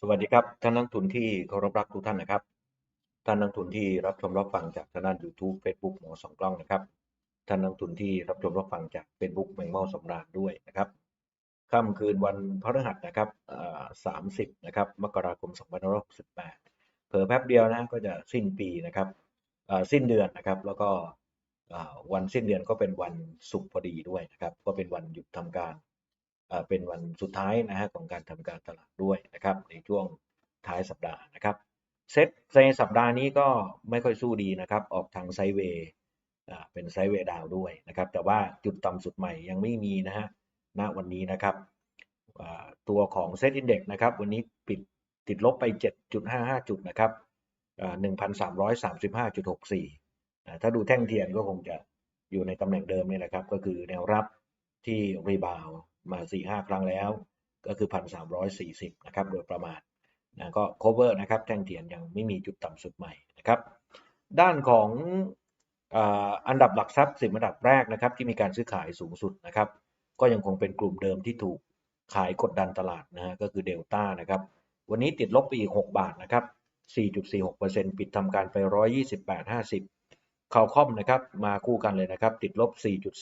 สวัสดีครับท่านนักทุนที่เคารพรักทุกท่านนะครับ ท่านนักทุนที่รับชมรับฟังจากทางด้าน YouTube Facebook หมอสองกล้องนะครับ ท่านนักทุนที่รับชมรับฟังจาก Facebook แมงเม่าสำราญด้วยนะครับค่ำคืนวันพฤหัสนะครับสามสิบนะครับมกราคม2568เผอแป๊บเดียวนะก็จะสิ้นปีนะครับสิ้นเดือนนะครับ แล้วก็วันสิ้นเดือนก็เป็นวันศุกร์พอดีด้วยนะครับ ก็เป็นวันหยุดทำการ เป็นวันสุดท้ายนะฮะของการทำการตลาดด้วยนะครับในช่วงท้ายสัปดาห์นะครับเซ็ตในสัปดาห์นี้ก็ไม่ค่อยสู้ดีนะครับ ออกทางไซเวย์เป็นไซเวย์ดาวด้วยนะครับ แต่ว่าจุดต่ำสุดใหม่ยังไม่มีนะฮะณวันนี้นะครับตัวของเซ็ตอินเด็กนะครับ วันนี้ปิดติดลบไป 7.55 จุดนะครับ1,335.64 ถ้าดูแท่งเทียนก็คงจะอยู่ในตำแหน่งเดิมนี่แหละครับ ก็คือแนวรับที่รีบาว มา4ีหครั้งแล้ว ก็คือ 1,340 นะครับ โดยประมาณนะก็ cover นะครับ แท่งเทียนยังไม่มีจุดต่ำสุดใหม่นะครับ ด้านของอันดับหลักทรัพย์สิบอันดับแรกนะครับ ที่มีการซื้อขายสูงสุดนะครับ ก็ยังคงเป็นกลุ่มเดิมที่ถูกขายกดดันตลาดนะฮะก็คือเดลต้านะครับ วันนี้ติดลบไปอีก 6 บาทนะครับ 4.46%ปิดทำการไป 128.50ข่าวคอมนะครับ มาคู่กันเลยนะครับ ติดลบ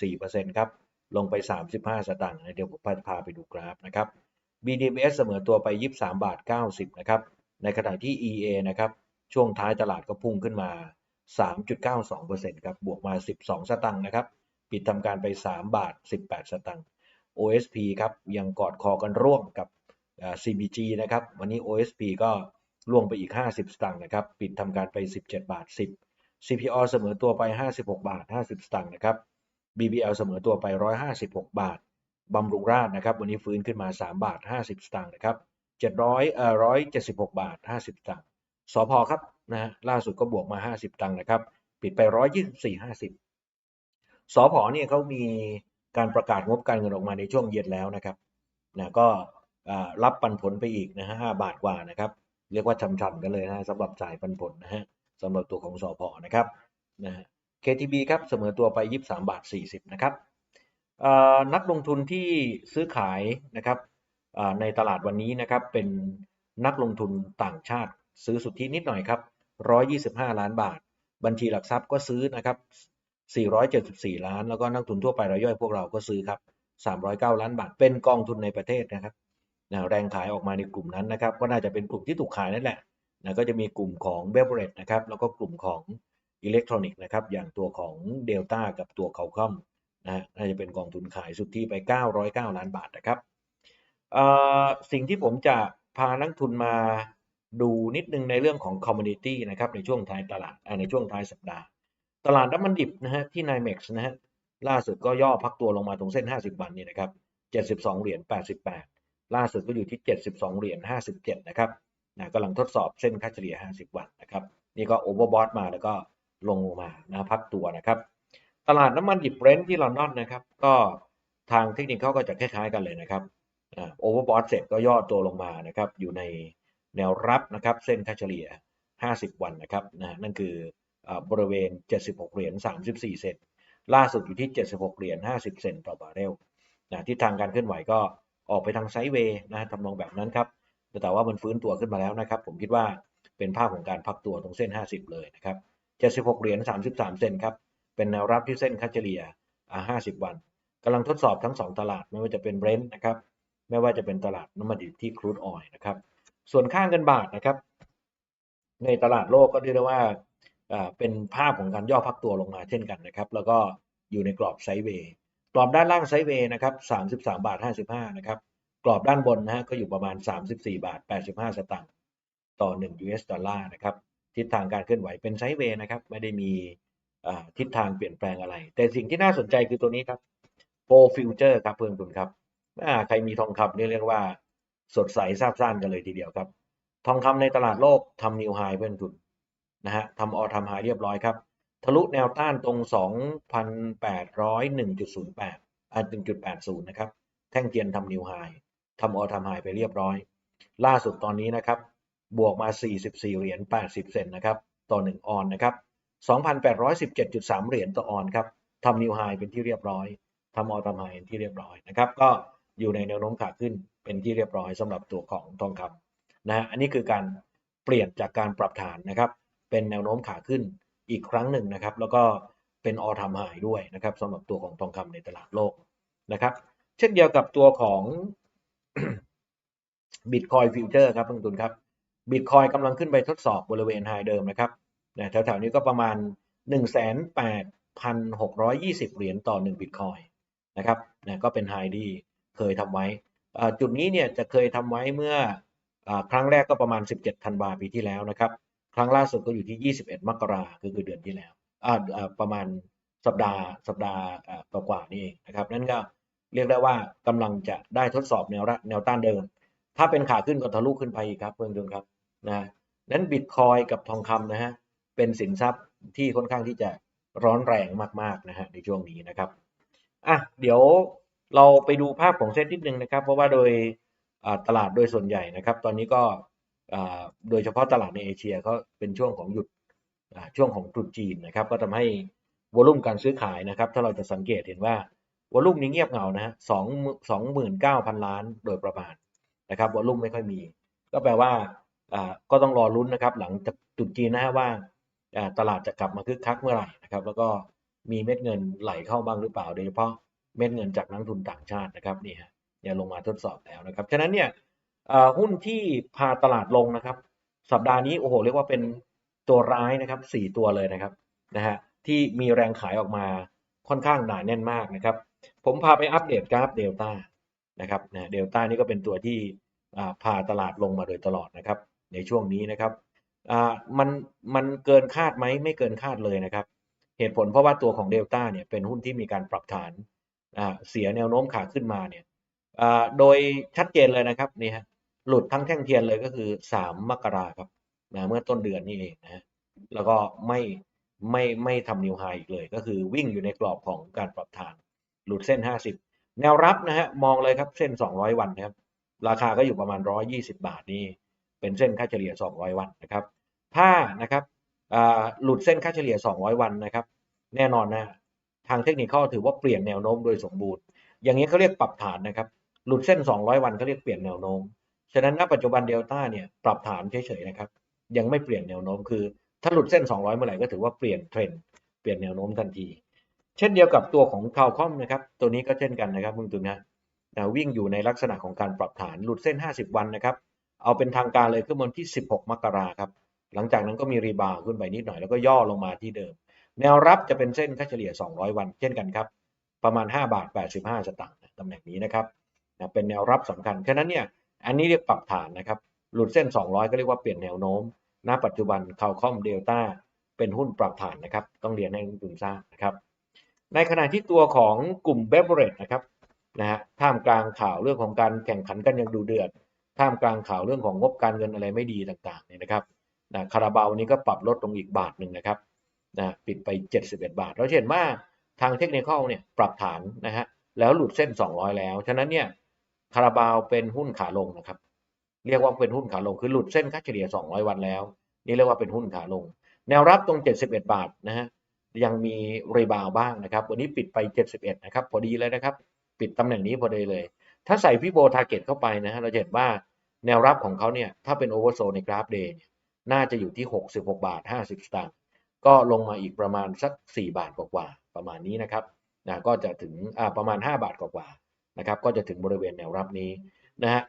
4.4%ครับ ลงไป 35 สตางค์เดี๋ยวผมพาไปดูกราฟนะครับ BDMs เสมอตัวไป 23 บาท 90 นะครับ ในขณะที่ EA นะครับ ช่วงท้ายตลาดก็พุ่งขึ้นมา 3.92%ครับ บวกมา 12 สตางค์นะครับ ปิดทำการไป 3 บาท 18 สตางค์ OSP ครับ ยังกอดคอกันร่วมกับ CBG นะครับ วันนี้ OSP ก็ล่วงไปอีก 50 สตางค์นะครับ ปิดทำการไป 17 บาท 10 CPO เสมอตัวไป 56 บาท 50 สตางค์นะครับ BBL เสมอตัวไป 156 บาท บำรุงราชนะครับ วันนี้ฟื้นขึ้นมา 3 บาท 50 สตางค์นะครับ700เอ่อ176 บาท 50 สตางค์สพครับนะฮะล่าสุดก็บวกมา 50 ตังค์นะครับ ปิดไป 124 50สพเนี่ยเขามีการประกาศงบการเงินออกมาในช่วงเย็นแล้วนะครับนะก็รับปันผลไปอีกนะฮะ5บาทกว่านะครับ เรียกว่าช่ำๆกันเลยนะสำหรับจ่ายปันผลนะฮะสำหรับตัวของสพอนะครับนะฮะ KTB ครับเสมอตัวไป 23 บาท 40 นะครับนักลงทุนที่ซื้อขายนะครับในตลาดวันนี้นะครับเป็นนักลงทุนต่างชาติซื้อสุทธินิดหน่อยครับ 125 ล้านบาท บัญชีหลักทรัพย์ก็ซื้อนะครับ 474 ล้าน แล้วก็นักทุนทั่วไปรายย่อยพวกเราก็ซื้อครับ 309 ล้านบาท เป็นกองทุนในประเทศนะครับนะแรงขายออกมาในกลุ่มนั้นนะครับ ก็น่าจะเป็นกลุ่มที่ถูกขายนั่นแหละนะก็จะมีกลุ่มของเบเบอร์เรจนะครับ แล้วก็กลุ่มของ อิเล็กทรอนิกส์นะครับ อย่างตัวของเดลต้ากับตัวเขาคอมนะน่าจะเป็นกองทุนขายสุทธิไป 909 ล้านบาทนะครับสิ่งที่ผมจะพานักทุนมาดูนิดนึงในเรื่องของคอมมูนิตี้นะครับในช่วงท้ายตลาดในช่วงท้ายสัปดาห์ ตลาดน้ำมันดิบนะฮะที่ไนเม็กซ์นะฮะล่าสุดก็ย่อพักตัวลงมาตรงเส้น 50 วันนี่นะครับ 72 เหรียญ 88 ล่าสุดก็อยู่ที่ 72 เหรียญ 57 นะครับนะกำลังทดสอบเส้นค่าเฉลี่ย 50 วันนะครับ นี่ก็โอเวอร์บอทมาแล้วก็ ลงมานะพักตัวนะครับ ตลาดน้ำมันดิบเบรนท์ที่ลอนดอนนะครับ ก็ทางเทคนิคเขาก็จะคล้ายๆกันเลยนะครับโอเวอร์บอทเสร็จก็ย่อตัวลงมานะครับ อยู่ในแนวรับนะครับ เส้นค่าเฉลี่ย 50 วันนะครับนะนั่นคือบริเวณ 76 เหรียญ 34 เซนล่าสุดอยู่ที่ 76 เหรียญ 50 เซนต่อบาร์เรลนะที่ทางการเคลื่อนไหวก็ออกไปทางไซด์เวย์นะทำนองแบบนั้นครับ แต่ว่ามันฟื้นตัวขึ้นมาแล้วนะครับ ผมคิดว่าเป็นภาพของการพักตัวตรงเส้น 50 เลยนะครับ 76 เหรียญ 33 เซนครับ เป็นแนวรับที่เส้นค่าเฉลี่ย 50 วันกำลังทดสอบทั้ง 2 ตลาดไม่ว่าจะเป็นเบรนท์นะครับไม่ว่าจะเป็นตลาดน้ำมันดิบที่ครูดออยนะครับส่วนค่าเงินบาทนะครับ ในตลาดโลกก็เรียกได้ว่าเป็นภาพของการย่อพักตัวลงมาเช่นกันนะครับ แล้วก็อยู่ในกรอบไซด์เวย์กรอบด้านล่างไซด์เวย์นะครับ33 บาท 55 นะครับ กรอบด้านบนนะฮะก็อยู่ประมาณ 34 บาท 85 สตางค์ต่อ 1 US ดอลลาร์นะครับ ทิศทางการเคลื่อนไหวเป็นไซด์เวย์นะครับ ไม่ได้มีทิศทางเปลี่ยนแปลงอะไร แต่สิ่งที่น่าสนใจคือตัวนี้ครับโฟฟิวเจอร์ครับเพื่อนคุณครับใครมีทองคำนี่เรียกว่าสดใสซาบซ่านกันเลยทีเดียวครับ ทองคำในตลาดโลกทำนิวไฮเพื่อนคุณนะฮะทำออทำไฮเรียบร้อยครับ ทะลุแนวต้านตรง 2,801.08อ่า1.80 นะครับ แท่งเทียนทำนิวไฮทำออทำไฮไปเรียบร้อย ล่าสุดตอนนี้นะครับ บวกมา 44 เหรียญ 80 เซนนะครับ ต่อ 1 ออนนะครับ 2,817.3 เหรียญต่อออนครับทำนิวไฮเป็นที่เรียบร้อยทำออทำไฮเป็นที่เรียบร้อยนะครับ ก็อยู่ในแนวโน้มขาขึ้นเป็นที่เรียบร้อยสำหรับตัวของทองคำนะฮะ อันนี้คือการเปลี่ยนจากการปรับฐานนะครับ เป็นแนวโน้มขาขึ้นอีกครั้งหนึ่งนะครับ แล้วก็เป็นออทามไฮด้วยนะครับสำหรับตัวของทองคำในตลาดโลกนะครับ เช่นเดียวกับตัวของบิตคอยฟิวเจอร์ครับท่านทุนครับ บิตคอยกำลังขึ้นไปทดสอบบริเวณไฮเดิมนะครับนะแถวๆนี้ก็ประมาณ 18,620 เหรียญต่อ 1 บิตคอยนะครับนะก็เป็นไฮที่เคยทำไว้ จุดนี้เนี่ยจะเคยทำไว้เมื่ออครั้งแรกก็ประมาณ 17ธันวาปีที่แล้วนะครับ ครั้งล่าสุดก็อยู่ที่ 21 มกราคือคือเดือนที่แล้วประมาณสัปดาห์สัปดาห์อ่กว่าๆนี่เองนะครับนั่นก็เรียกได้ว่ากำลังจะได้ทดสอบแนวระแนวต้านเดิม ถ้าเป็นขาขึ้นก็ทะลุขึ้นไปอีกครับเพื่อนๆครับ นะนั้นบิตคอยกับทองคำนะฮะเป็นสินทรัพย์ที่ค่อนข้างที่จะร้อนแรงมากๆนะฮะในช่วงนี้นะครับอะเดี๋ยวเราไปดูภาพของเซตนิดนึงนะครับ เพราะว่าโดยตลาดโดยส่วนใหญ่นะครับ ตอนนี้ก็โดยเฉพาะตลาดในเอเชียก็เป็นช่วงของหยุดช่วงของตรุษจีนนะครับ ก็ทำให้วอลุ่มการซื้อขายนะครับ ถ้าเราจะสังเกตเห็นว่าวอลุ่มนี้เงียบเหงานะฮะสองสองหมื่นเก้าพันล้านโดยประมาณนะครับวอลุ่มไม่ค่อยมี ก็แปลว่า ก็ต้องรอลุ้นนะครับ หลังจากตรุษจีนนะฮะว่าอ่าตลาดจะกลับมาคึกคักเมื่อไหร่นะครับ แล้วก็มีเม็ดเงินไหลเข้าบ้างหรือเปล่าโดยเฉพาะเม็ดเงินจากนักทุนต่างชาตินะครับนี่ฮะเนี่ยลงมาทดสอบแล้วนะครับฉะนั้นเนี่ยหุ้นที่พาตลาดลงนะครับ สัปดาห์นี้โอ้โหเรียกว่าเป็นตัวร้ายนะครับสี่ตัวเลยนะครับนะฮะที่มีแรงขายออกมาค่อนข้างหนาแน่นมากนะครับ ผมพาไปอัปเดตกราฟเดลต้านะครับนะเดลต้านี่ก็เป็นตัวที่พาตลาดลงมาโดยตลอดนะครับ ในช่วงนี้นะครับอ่ามันมันเกินคาดไหมไม่เกินคาดเลยนะครับ เหตุผลเพราะว่าตัวของเดลต้าเนี่ยเป็นหุ้นที่มีการปรับฐานอ่าเสียแนวโน้มขาขึ้นมาเนี่ยอ่าโดยชัดเจนเลยนะครับนี่ฮะหลุดทั้งแท่งเทียนเลยก็คือ 3 มกราครับนะเมื่อต้นเดือนนี่เองนะแล้วก็ไม่ไม่ไม่ทำนิวไฮอีกเลย ก็คือวิ่งอยู่ในกรอบของการปรับฐาน หลุดเส้น 50 แนวรับนะฮะมองเลยครับเส้น 200 วันครับราคาก็อยู่ประมาณ 120 บาทนี่ เป็นเส้นค่าเฉลี่ย 200 วันนะครับ ถ้านะครับหลุดเส้นค่าเฉลี่ย 200 วันนะครับ แน่นอนนะทางเทคนิคถือว่าเปลี่ยนแนวโน้มโดยสมบูรณ์ อย่างนี้เขาเรียกปรับฐานนะครับ หลุดเส้น 200 วันเขาเรียกเปลี่ยนแนวโน้ม ฉะนั้นณปัจจุบันเดลต้าเนี่ยปรับฐานเฉยๆนะครับ ยังไม่เปลี่ยนแนวโน้ม คือ ถ้าหลุดเส้น 200 เมื่อไหร่ก็ถือว่าเปลี่ยนเทรนด์ เปลี่ยนแนวโน้มทันที เช่นเดียวกับตัวของคาวคอมนะครับ ตัวนี้ก็เช่นกันนะครับมึงตุนนะวิ่งอยู่ในลักษณะของการปรับฐาน หลุดเส้น 50 วันนะครับ เอาเป็นทางการเลยขึ้นวันที่ 16 มกราครับ หลังจากนั้นก็มีรีบาวขึ้นไปนิดหน่อยแล้วก็ย่อลงมาที่เดิม แนวรับจะเป็นเส้นค่าเฉลี่ย 200 วัน เช่นกันครับ ประมาณ 5 บาท 85 สตางค์ตำแหน่งนี้นะครับนะเป็นแนวรับสำคัญ ฉะนั้นเนี่ย อันนี้เรียกปรับฐานนะครับ หลุดเส้น 200 ก็เรียกว่าเปลี่ยนแนวโน้ม ณ ปัจจุบันคาคอมเดลต้าเป็นหุ้นปรับฐานนะครับ ต้องเรียนให้นักลงทุนทราบนะครับ ในขณะที่ตัวของกลุ่มเบเวอเรจนะครับนะฮะ ท่ามกลางข่าวเรื่องของการแข่งขันกันอย่างดูเดือด ท่ามกลางข่าวเรื่องของงบการเงินอะไรไม่ดีต่างๆเนี่ยนะครับนะคาราบาวนี้ก็ปรับลดลงอีกบาทหนึ่งนะครับนะปิดไป 71 บาท เราเห็นว่าทางเทคนิคเนี่ยปรับฐานนะฮะแล้วหลุดเส้น 200 แล้ว ฉะนั้นเนี่ยคาราบาวเป็นหุ้นขาลงนะครับ เรียกว่าเป็นหุ้นขาลงคือหลุดเส้นค่าเฉลี่ย 200 วันแล้ว นี่เรียกว่าเป็นหุ้นขาลง แนวรับตรง 71 บาทนะฮะยังมีรีบาวบ้างนะครับ วันนี้ปิดไป 71 นะครับ พอดีเลยนะครับ ปิดตำแหน่งนี้พอดีเลย ถ้าใส่ฟิโบทาร์เก็ตเข้าไปนะฮะเราเห็นว่าแนวรับของเขาเนี่ยถ้าเป็นโอเวอร์โซในกราฟเดย์น่าจะอยู่ที่ 66 บาท 50 สตางค์ก็ลงมาอีกประมาณสัก 4 บาทกว่าๆประมาณนี้นะครับนะก็จะถึงประมาณ 5 บาทกว่าๆนะครับก็จะถึงบริเวณแนวรับนี้นะฮะ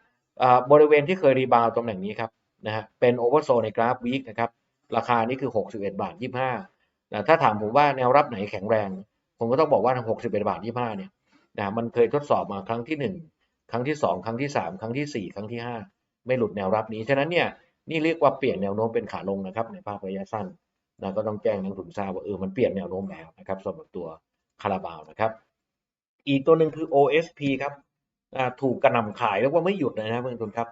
บริเวณที่เคยรีบาวตำแหน่งนี้ครับนะฮะเป็นโอเวอร์โซในกราฟวีคนะครับราคานี้คือ 61 บาท 25นะถ้าถามผมว่าแนวรับไหนแข็งแรง ผมก็ต้องบอกว่าทาง61 บาท 25เนี่ยนะมันเคยทดสอบมาครั้งที่ 1 ครั้งที่ 2 ครั้งที่ 3 ครั้งที่ 4 ครั้งที่ 5 ไม่หลุดแนวรับนี้ ฉะนั้นเนี่ยนี่เรียกว่าเปลี่ยนแนวโน้มเป็นขาลงนะครับในภาพระยะสั้นนะก็ต้องแจ้งนักลงทุนทราบว่าเออมันเปลี่ยนแนวโน้มแล้วนะครับสำหรับตัวคาราบาวนะครับ อีกตัวหนึ่งคือ OSP ครับถูกกระนำขายเรียกว่าไม่หยุดเลยนะเพื่อนทุนครับ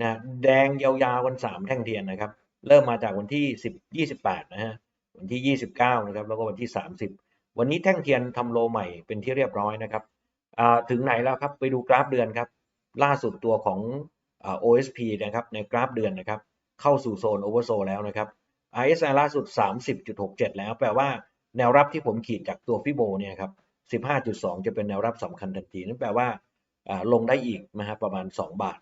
นะแดงยาวๆวันสามแท่งเทียนนะครับ เริ่มมาจากวันที่ 10 28 นะฮะวันที่ 29 นะครับ แล้วก็วันที่ 30 วันนี้แท่งเทียนทำโลใหม่เป็นที่เรียบร้อยนะครับ ถึงไหนแล้วครับไปดูกราฟเดือนครับ ล่าสุดตัวของอ OSP นะครับในกราฟเดือนนะครับ เข้าสู่โซนโอเวอร์โซแล้วนะครับ RSI ล่าสุด 30.67 แล้วแปลว่าแนวรับที่ผมขีดจากตัวฟิโบเนี่ยครับ 15.2 จะเป็นแนวรับสำคัญทันทีนั่นแปลว่าลงได้อีกนะฮะประมาณ 2 บาท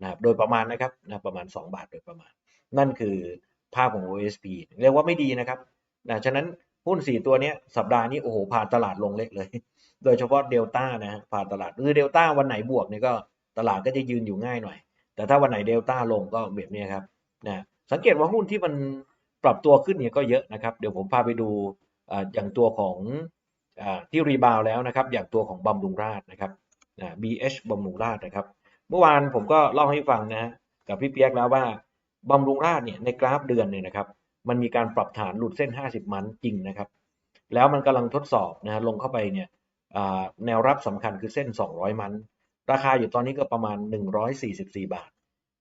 นะครับโดยประมาณนะครับนะประมาณ 2 บาทโดยประมาณ นั่นคือภาพของ OSP เรียกว่าไม่ดีนะครับนะฉะนั้นหุ้น 4 ตัวนี้สัปดาห์นี้โอ้โหพาตลาดลงเล็กเลย โดยเฉพาะเดลต้านะฮะพาตลาดคือเดลต้าวันไหนบวกเนี่ยก็ตลาดก็จะยืนอยู่ง่ายหน่อย แต่ถ้าวันไหนเดลต้าลงก็แบบนี้ครับนะสังเกตว่าหุ้นที่มันปรับตัวขึ้นเนี่ยก็เยอะนะครับ เดี๋ยวผมพาไปดูออย่างตัวของอที่รีบาวแล้วนะครับ อย่างตัวของบำรุงราชนะครับนะ BH บำรุงราชนะครับ เมื่อวานผมก็เล่าให้ฟังนะกับพี่เปียกแล้วว่าบำรุงราชเนี่ยในกราฟเดือนเนี่ยนะครับ มันมีการปรับฐานหลุดเส้น 50 มันจริงนะครับ แล้วมันกำลังทดสอบนะลงเข้าไปเนี่ย แนวรับสำคัญคือเส้น 200 มัน ราคาอยู่ตอนนี้ก็ประมาณ 144 บาท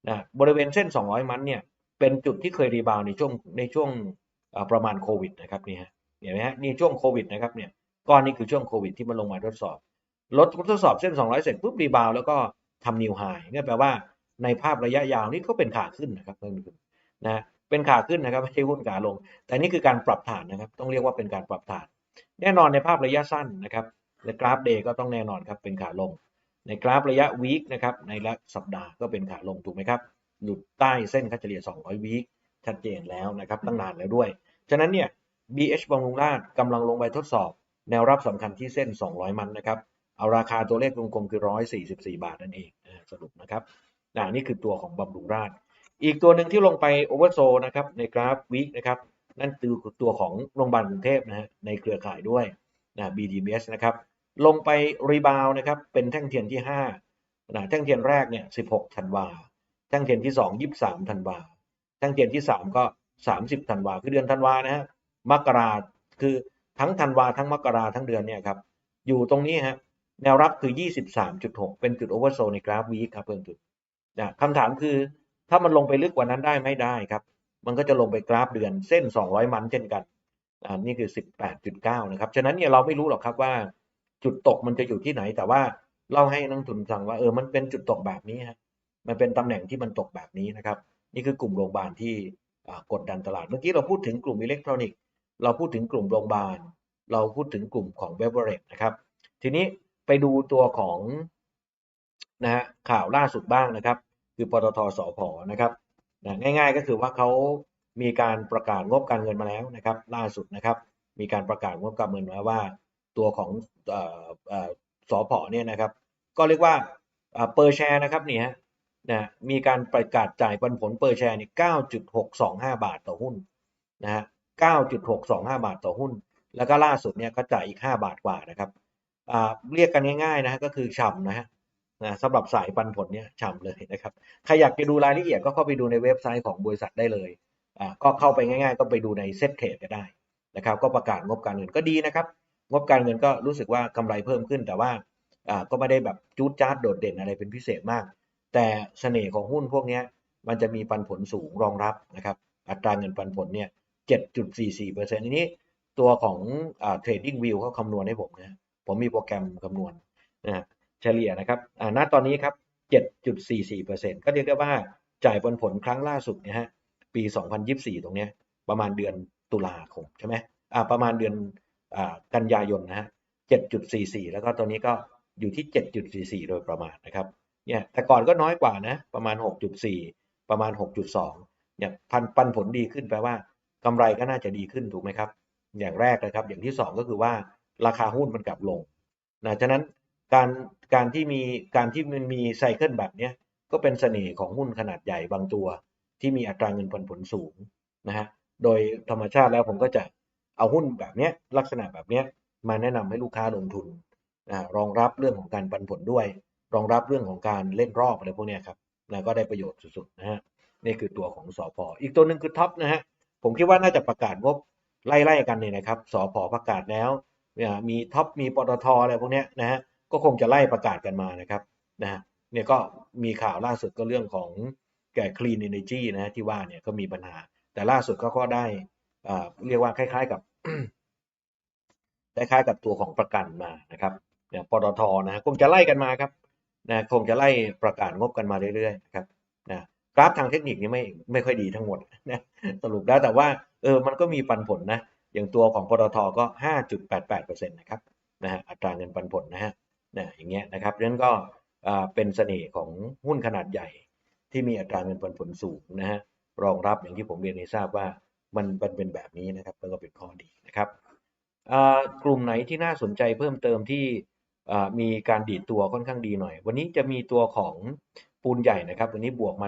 นะบริเวณเส้น 200 มันเนี่ยเป็นจุดที่เคยรีบาวในช่วงในช่วงประมาณโควิดนะครับนี่ฮะเห็นไหมฮะนี่ช่วงโควิดนะครับเนี่ยก้อนนี้คือช่วงโควิดที่มันลงมาทดสอบลดทดสอบเส้น 200 เสร็จปุ๊บรีบาวแล้วก็ทำนิวไฮนี่แปลว่าในภาพระยะยาวนี่ก็เป็นขาขึ้นนะครับเพื่อนๆนะเป็นขาขึ้นนะครับไม่ใช่หุ้นขาลง แต่นี่คือการปรับฐานนะครับ ต้องเรียกว่าเป็นการปรับฐาน แน่นอนในภาพระยะสั้นนะครับ ในกราฟเดย์ก็ต้องแน่นอนครับเป็นขาลง ในกราฟระยะวีคนะครับในระสัปดาห์ก็เป็นขาลงถูกไหมครับหลุดใต้เส้นค่าเฉลี่ย 200 วีคชัดเจนแล้วนะครับตั้งนานแล้วด้วย ฉะนั้นเนี่ย BH บำรุงราชกำลังลงไปทดสอบ แนวรับสำคัญที่เส้น 200 มันนะครับ เอาราคาตัวเลขกลมๆคือ 144 บาทนั่นเองสรุปนะครับน,นี่คือตัวของบำรุงราช อีกตัวหนึ่งที่ลงไปโอเวอร์โซนะครับในกราฟวีคนะครับนั่นคือตัวของโรงพยาบาลกรุงเทพนะฮะในเครือข่ายด้วยนะ BDMs นะครับ ลงไปรีบาวนะครับเป็นแท่งเทียนที่5นะแท่งเทียนแรกเนี่ย16ธันวาแท่งเทียนที่ 2 23ธันวาแท่งเทียนที่ 3 ก็ 30ธันวาคือเดือนธันวานะฮะมกราคือทั้งธันวาทั้งมกราทั้งเดือนเนี่ยครับอยู่ตรงนี้ฮะแนวรับคือ 23.6 เป็นจุดโอเวอร์โซในกราฟวีครับเพื่อนจุดนะคำถามคือถ้ามันลงไปลึกกว่านั้นได้ไม่ได้ครับ มันก็จะลงไปกราฟเดือนเส้น 200 มันเช่นกัน อ่า นี่คือ 18.9 นะครับ ฉะนั้นเนี่ยเราไม่รู้หรอกครับว่า จุดตกมันจะอยู่ที่ไหน แต่ว่าเล่าให้นักทุนฟังว่าเออมันเป็นจุดตกแบบนี้ฮะมันเป็นตำแหน่งที่มันตกแบบนี้นะครับ นี่คือกลุ่มโรงพยาบาลที่กดดันตลาดเมื่อกี้เราพูดถึงกลุ่มอิเล็กทรอนิกส์เราพูดถึงกลุ่มโรงพยาบาล เราพูดถึงกลุ่มของเบเวอเรจนะครับ ทีนี้ไปดูตัวของนะฮะข่าวล่าสุดบ้างนะครับ คือปตทสพนะครับนะง่าย ๆ ก็คือว่าเขามีการประกาศงบการเงินมาแล้วนะครับ ล่าสุดนะครับ มีการประกาศงบการเงินมาว่า ตัวของ เอ่อเนี่ยนะครับ ก็เรียกว่าเปอร์แชร์นะครับนี่ฮะนะมีการประกาศจ่ายปันผลเปอร์แชร์นี่9.625 บาทต่อหุ้นนะฮะ9.625 บาทต่อหุ้น แล้วก็ล่าสุดเนี่ยก็จ่ายอีก 5 บาทกว่านะครับเรียกกันง่ายๆนะฮะก็คือฉ่ำนะฮะนะสำหรับสายปันผลเนี่ยฉ่ำเลยนะครับ ใครอยากไปดูรายละเอียดก็เข้าไปดูในเว็บไซต์ของบริษัทได้เลยอ่าก็เข้าไปง่ายๆ ก็ไปดูในเซ็ตเทรดก็ได้นะครับ ก็ประกาศงบการเงินก็ดีนะครับ งบการเงินก็รู้สึกว่ากำไรเพิ่มขึ้น แต่ว่าก็ไม่ได้แบบจูดจ้าดโดดเด่นอะไรเป็นพิเศษมาก แต่เสน่ห์ของหุ้นพวกนี้มันจะมีปันผลสูงรองรับนะครับ อัตราเงินปันผลเนี่ย 7.44เปอร์เซ็นต์นี้ตัวของอ่า trading view เขาคำนวณให้ผมนะผมมีโปรแกรมคำนวณนะเฉลี่ยนะครับณตอนนี้ครับ 7.44เปอร์เซ็นต์ก็เรียกได้ว่าจ่ายปันผลครั้งล่าสุดนี่ยฮะปี 2024 ตรงเนี้ยประมาณเดือนตุลาคมใช่ไหมอ่าประมาณเดือน กันยายนนะฮะ 7.44 แล้วก็ตอนนี้ก็อยู่ที่ 7.44 โดยประมาณนะครับ เนี่ย แต่ก่อนก็น้อยกว่านะ ประมาณ 6.4 ประมาณ 6.2 เนี่ย พันปันผลดีขึ้นแปลว่ากำไรก็น่าจะดีขึ้นถูกไหมครับ อย่างแรกนะครับ อย่างที่ 2 ก็คือว่าราคาหุ้นมันกลับลงนะฉะนั้นการการที่มีการที่มันมีไซเคิลแบบเนี้ยก็เป็นเสน่ห์ของหุ้นขนาดใหญ่บางตัว ที่มีอัตราเงินปันผลสูงนะฮะ โดยธรรมชาติแล้วผมก็จะ เอาหุ้นแบบเนี้ยลักษณะแบบเนี้ยมาแนะนำให้ลูกค้าลงทุนนะรองรับเรื่องของการปันผลด้วย รองรับเรื่องของการเล่นรอบอะไรพวกนี้ครับนะก็ได้ประโยชน์สุดๆนะฮะนี่คือตัวของสอพออีกตัวหนึ่งคือท็อปนะฮะผมคิดว่าน่าจะประกาศงบไล่ๆกันเนี่ยนะครับสอพอประกาศแล้วมีท็อปมีปตทอะไรพวกนี้นะฮะก็คงจะไล่ประกาศกันมานะครับนะฮะเนี่ยก็มีข่าวล่าสุดก็เรื่องของแก่ clean energy นะฮะที่ว่าเนี่ยก็มีปัญหา แต่ล่าสุดเขาก็ได้ เรียกว่าคล้าย ๆ กับคล้ายๆกับตัวของประกันมานะครับเนี่ยปตทนะคงจะไล่กันมาครับนะคงจะไล่ประกาศงบกันมาเรื่อยๆนะครับนะกราฟทางเทคนิคนี่ไม่ไม่ค่อยดีทั้งหมดนะสรุปแล้วแต่ว่าเออมันก็มีปันผลนะอย่างตัวของปตทก็ 5.88%นะครับนะฮะอัตราเงินปันผลนะฮะนะอย่างเงี้ยนะครับดังนั้นก็อ่าเป็นเสน่ห์ของหุ้นขนาดใหญ่ ที่มีอัตราเงินปันผลสูงนะฮะรองรับอย่างที่ผมเรียนให้ทราบว่า มันมันเป็นแบบนี้นะครับแล้วก็เป็นข้อดีนะครับกลุ่มไหนที่น่าสนใจเพิ่มเติมที่มีการดีดตัวค่อนข้างดีหน่อย วันนี้จะมีตัวของปูนใหญ่นะครับ วันนี้บวกมา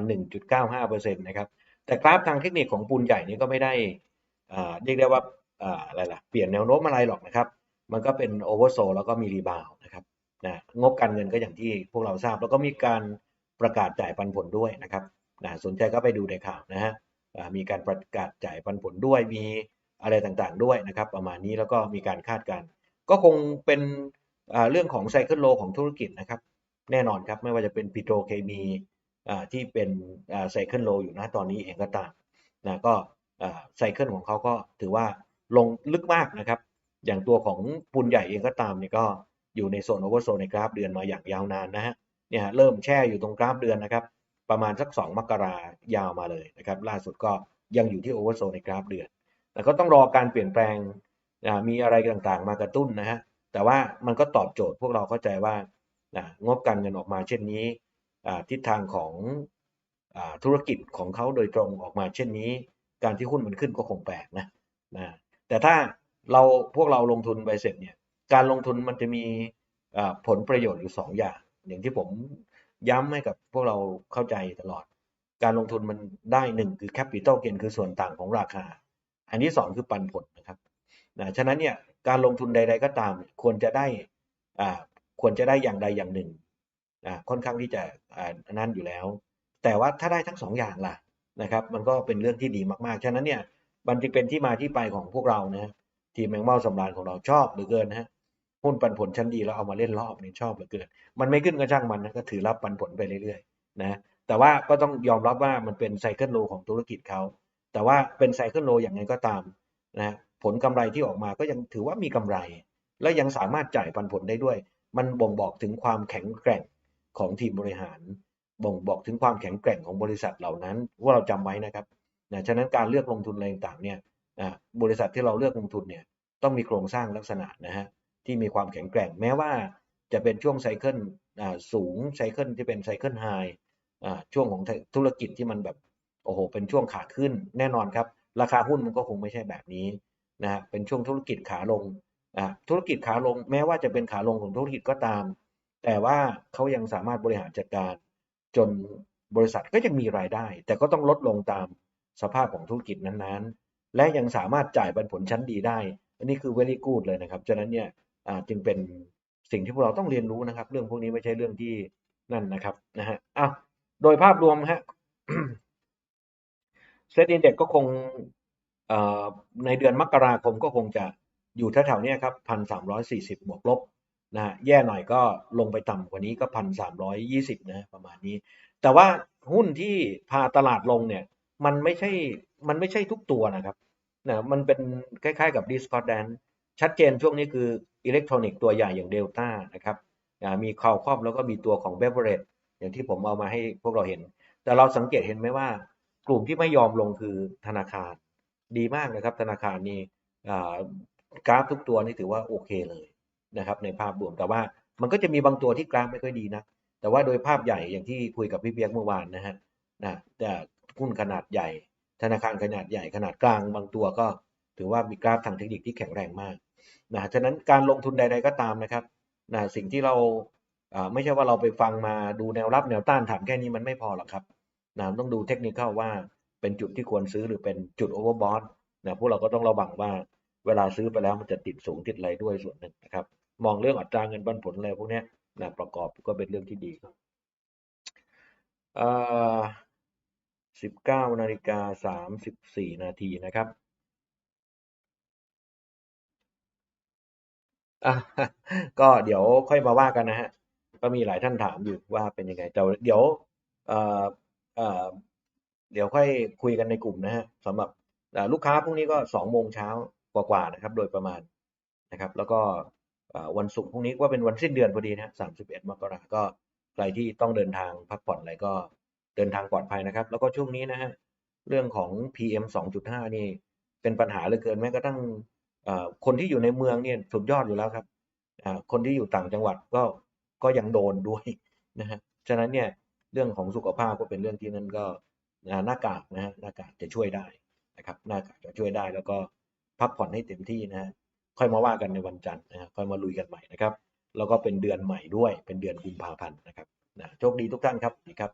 1.95%นะครับ แต่กราฟทางเทคนิคของปูนใหญ่นี้ก็ไม่ได้เรียกได้ว่าอะไรล่ะ เปลี่ยนแนวโน้มอะไรหรอกนะครับ มันก็เป็นโอเวอร์โซแล้วก็มีรีบาวนะครับนะงบการเงินก็อย่างที่พวกเราทราบ แล้วก็มีการประกาศจ่ายปันผลด้วยนะครับนะสนใจก็ไปดูในข่าวนะฮะ มีการประกาศจ่ายปันผลด้วยมีอะไรต่างๆด้วยนะครับ ประมาณนี้แล้วก็มีการคาดการณ์ก็คงเป็นเรื่องของไซเคิลโลของธุรกิจนะครับ แน่นอนครับไม่ว่าจะเป็นปิโตรเคมีที่เป็นไซเคิลโลอยู่นะตอนนี้เองก็ตามนะก็ไซเคิลของเขาก็ถือว่าลงลึกมากนะครับ อย่างตัวของปูนใหญ่เองก็ตามเนี่ยก็อยู่ในโซนโอเวอร์โซนในกราฟเดือนมาอย่างยาวนานนะฮะเนี่ยเริ่มแช่อยู่ตรงกราฟเดือนนะครับ ประมาณสัก 2 มกรายาวมาเลยนะครับ ล่าสุดก็ยังอยู่ที่โอเวอร์โซนในกราฟเดือนแต่ก็ต้องรอการเปลี่ยนแปลงมีอะไรต่างๆ มากระตุ้นนะฮะแต่ว่ามันก็ตอบโจทย์พวกเราเข้าใจว่างบการเงินออกมาเช่นนี้ทิศทางของอธุรกิจของเขาโดยตรงออกมาเช่นนี้ การที่หุ้นมันขึ้นก็คงแปลกนะนะแต่ถ้าเราพวกเราลงทุนไปเสร็จเนี่ยการลงทุนมันจะมีผลประโยชน์อยู่สองอย่าง อย่างที่ผม ย้ำให้กับพวกเราเข้าใจตลอด การลงทุนมันได้หนึ่งคือแคปิตอลเกนคือส่วนต่างของราคา อันที่สองคือปันผลนะครับนะฉะนั้นเนี่ยการลงทุนใด ๆ ก็ตามควรจะได้อ่าควรจะได้อย่างใดอย่างหนึ่งอ่าค่อนข้างที่จะอ่านั่นอยู่แล้ว แต่ว่าถ้าได้ทั้งสองอย่างล่ะนะครับ มันก็เป็นเรื่องที่ดีมากๆ ฉะนั้นเนี่ยมันจึงเป็นที่มาที่ไปของพวกเรานะทีมแมงเม่าสำราญของเราชอบเหลือเกินนะฮะ หุ้นปันผลชั้นดีแล้วเอามาเล่นรอบนี่ชอบเหลือเกิน มันไม่ขึ้นก็ช่างมันนะก็ถือรับปันผลไปเรื่อยๆนะแต่ว่าก็ต้องยอมรับว่ามันเป็นไซเคิลโลของธุรกิจเขาแต่ว่าเป็นไซเคิลโลอย่างไรก็ตามนะผลกำไรที่ออกมาก็ยังถือว่ามีกำไร และยังสามารถจ่ายปันผลได้ด้วย มันบ่งบอกถึงความแข็งแกร่งของทีมบริหาร บ่งบอกถึงความแข็งแกร่งของบริษัทเหล่านั้นว่าเราจำไว้นะครับนะฉะนั้นการเลือกลงทุนอะไรต่างๆเนี่ยบริษัทที่เราเลือกลงทุนเนี่ยต้องมีโครงสร้างลักษณะนะฮะ ที่มีความแข็งแกร่ง แม้ว่าจะเป็นช่วงไซเคิลสูงไซเคิลที่เป็นไซเคิลไฮช่วงของธุรกิจที่มันแบบโอ้โหเป็นช่วงขาขึ้นแน่นอนครับ ราคาหุ้นมันก็คงไม่ใช่แบบนี้นะฮะเป็นช่วงธุรกิจขาลงธุรกิจขาลงแม้ว่าจะเป็นขาลงของธุรกิจก็ตาม แต่ว่าเขายังสามารถบริหารจัดการจนบริษัทก็ยังมีรายได้ แต่ก็ต้องลดลงตามสภาพของธุรกิจนั้นๆ และยังสามารถจ่ายปันผลชั้นดีได้ อันนี้คือ very good เลยนะครับฉะนั้นเนี่ย จึงเป็นสิ่งที่พวกเราต้องเรียนรู้นะครับ เรื่องพวกนี้ไม่ใช่เรื่องที่นั่นนะครับนะฮะอ้าวโดยภาพรวมฮะเซตอินเด็กก็คงในเดือนมกราคมก็คงจะอยู่แถวๆนี้ครับพันสามร้อยสี่สิบบวกลบนะฮะแย่หน่อยก็ลงไปต่ำกว่านี้ก็พันสามร้อยยี่สิบนะประมาณนี้ แต่ว่าหุ้นที่พาตลาดลงเนี่ย มันไม่ใช่มันไม่ใช่ทุกตัวนะครับนะมันเป็นคล้ายๆกับดิสคอร์แดนชัดเจนช่วงนี้คือ อิเล็กทรอนิกส์ตัวใหญ่อย่างเดลต้านะครับมีคาวคอมแล้วก็มีตัวของเบเวอร์เรจอย่างที่ผมเอามาให้พวกเราเห็น แต่เราสังเกตเห็นไหมว่ากลุ่มที่ไม่ยอมลงคือธนาคารดีมากนะครับ ธนาคารนี่กราฟทุกตัวนี่ถือว่าโอเคเลยนะครับในภาพรวมแต่ว่ามันก็จะมีบางตัวที่กราฟไม่ค่อยดีนะแต่ว่าโดยภาพใหญ่อย่างที่คุยกับพี่เปียกเมื่อวานนะฮะนะแต่หุ้นขนาดใหญ่ ธนาคารขนาดใหญ่ขนาดกลางบางตัวก็ถือว่ามีกราฟทางเทคนิคที่แข็งแรงมาก นะฉะนั้นการลงทุนใด ๆ ก็ตามนะครับนะสิ่งที่เราไม่ใช่ว่าเราไปฟังมาดูแนวรับแนวต้านถามแค่นี้มันไม่พอหรอกครับนะต้องดูเทคนิคว่าเป็นจุดที่ควรซื้อหรือเป็นจุดโอเวอร์บอทนะพวกเราก็ต้องระวังว่าเวลาซื้อไปแล้วมันจะติดสูงติดอะไรด้วยส่วนหนึ่งนะครับ มองเรื่องอัตราเงินปันผลอะไรพวกนี้นะประกอบก็เป็นเรื่องที่ดีครับสิบเก้านาฬิกาสามสิบสี่นาทีนะครับ ก็เดี๋ยวค่อยมาว่ากันนะฮะ ก็มีหลายท่านถามอยู่ว่าเป็นยังไงแต่เดี๋ยวเอ่อเอ่อเดี๋ยวค่อยคุยกันในกลุ่มนะฮะสำหรับลูกค้าพรุ่งนี้ก็สองโมงเช้ากว่าๆนะครับ โดยประมาณนะครับ แล้วก็วันศุกร์พรุ่งนี้ก็เป็นวันสิ้นเดือนพอดีนะสามสิบเอ็ดมกราก็ใครที่ต้องเดินทางพักผ่อนอะไรก็เดินทางปลอดภัยนะครับ แล้วก็ช่วงนี้นะฮะเรื่องของ PM 2.5 นี่เป็นปัญหาเหลือเกินแม้กระทั่ง คนที่อยู่ในเมืองเนี่ยสุดยอดอยู่แล้วครับคนที่อยู่ต่างจังหวัดก็ก็ยังโดนด้วยนะฮะฉะนั้นเนี่ยเรื่องของสุขภาพก็เป็นเรื่องที่นั่นก็หน้ากากนะฮะหน้ากากจะช่วยได้นะครับหน้ากากจะช่วยได้แล้วก็พักผ่อนให้เต็มที่นะฮะค่อยมาว่ากันในวันจันทร์นะฮะค่อยมาลุยกันใหม่นะครับ แล้วก็เป็นเดือนใหม่ด้วยเป็นเดือนกุมภาพันธ์นะครับนะโชคดีทุกท่านครับดีครับ